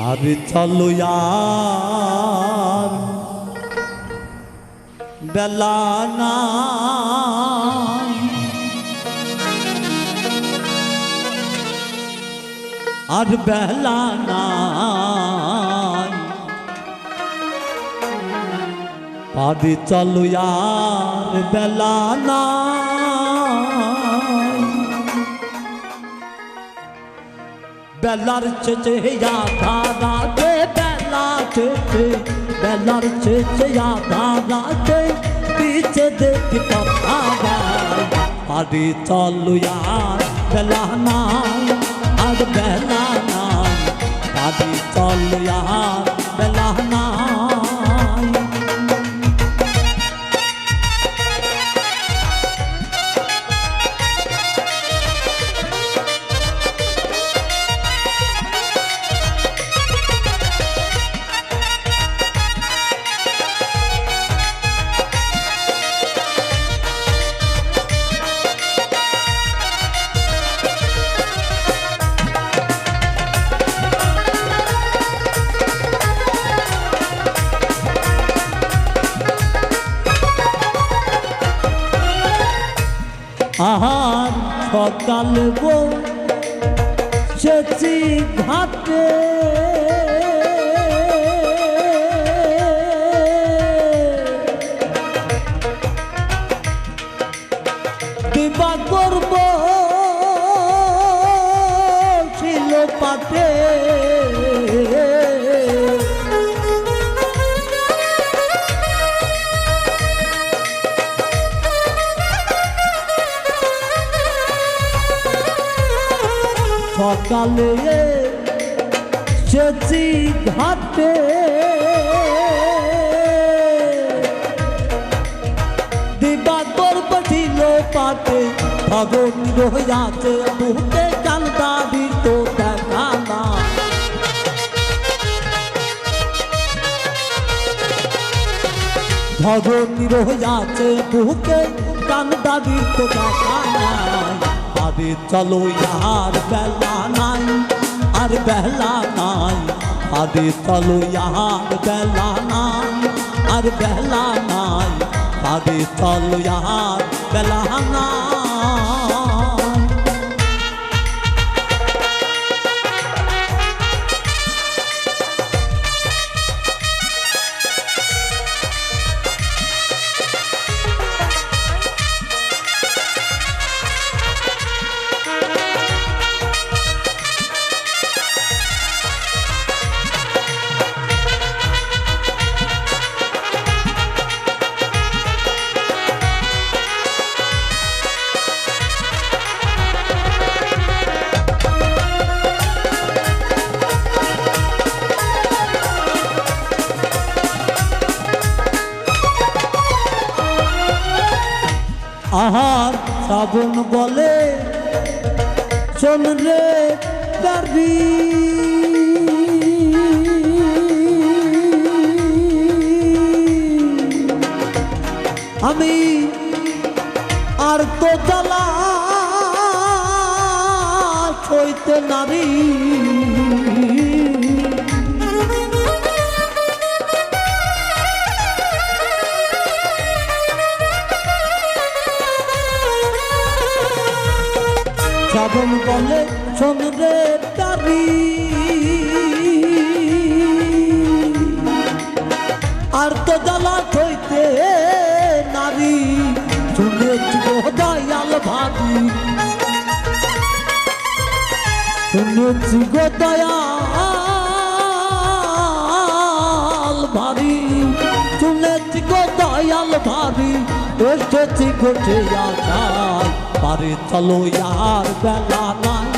আর চলো আর বেলা না। আর বেলা নাই পাদি চলো আর বেলা বেলার চেচেয়া আধা রাতে বেলা চেচে, বেলার চেচেয়া আধা রাতে পিছে দেখি কথা পাদি চলো আর বেলা নাই, আর বেলা নাই। আরে চলো আর বেলা নাই। আহার সকাল সেচি ঘাটে দিবা করব ছিল পাটে সকালে সেচি ঘাটে। দিবা করব ছিল পাটে ভগন রহিয়াছে, মুহূর্তে কান্দাবি তো দেখা না ভগন রহিয়াছে বুকে কান্দাবি তো দেখা আরে চলো ইয়ার বেলা নাই, আর বেলা নাই। আদে চলো ইয়ার বেলা নাই, আর বেলা নাই। আদে চলো ইয়ার বেলা নাই। আহার শ্রাবণ বলে। শোন রে গাবি। আমি আর তো জ্বালা সইতে নারী। শ্রাবণ বলে সমুদ্রে তারি। আর তো জ্বালা হইতে নারী শুনেছি ভাবি শুনেছি গো দয়াল ভাবি ভাবি এসেছি গোটে আশায় পারে চলো ইয়ার বেলা নাই,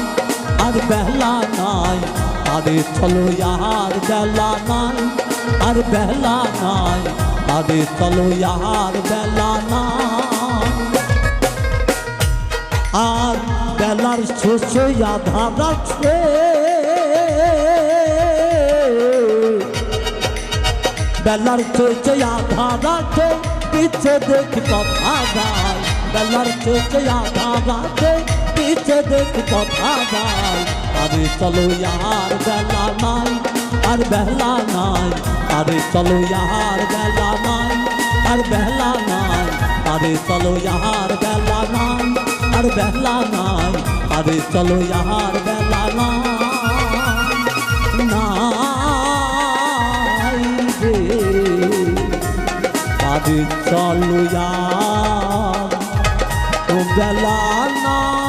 আর বেলা নাই। আরে চলো ইয়ার বেলা নাই, আর বেলা নাই। আরে চলো ইয়ার বেলা নাই। আর বেলার শেষে আধা রাখছে বেলার শেষে আধা রাখে পিছে দেখ কথা যায় বেলার শেষে আধা রাখে নিচে দেখ কথা যায় আরে চলো ইয়ার বেলা নাই আর বেলা নাই আরে চলো ইয়ার বেলা নাই আর বেলা নাই আরে চলো ইয়ার বেলা নাই আর বেলা নাই আরে চলো বেলা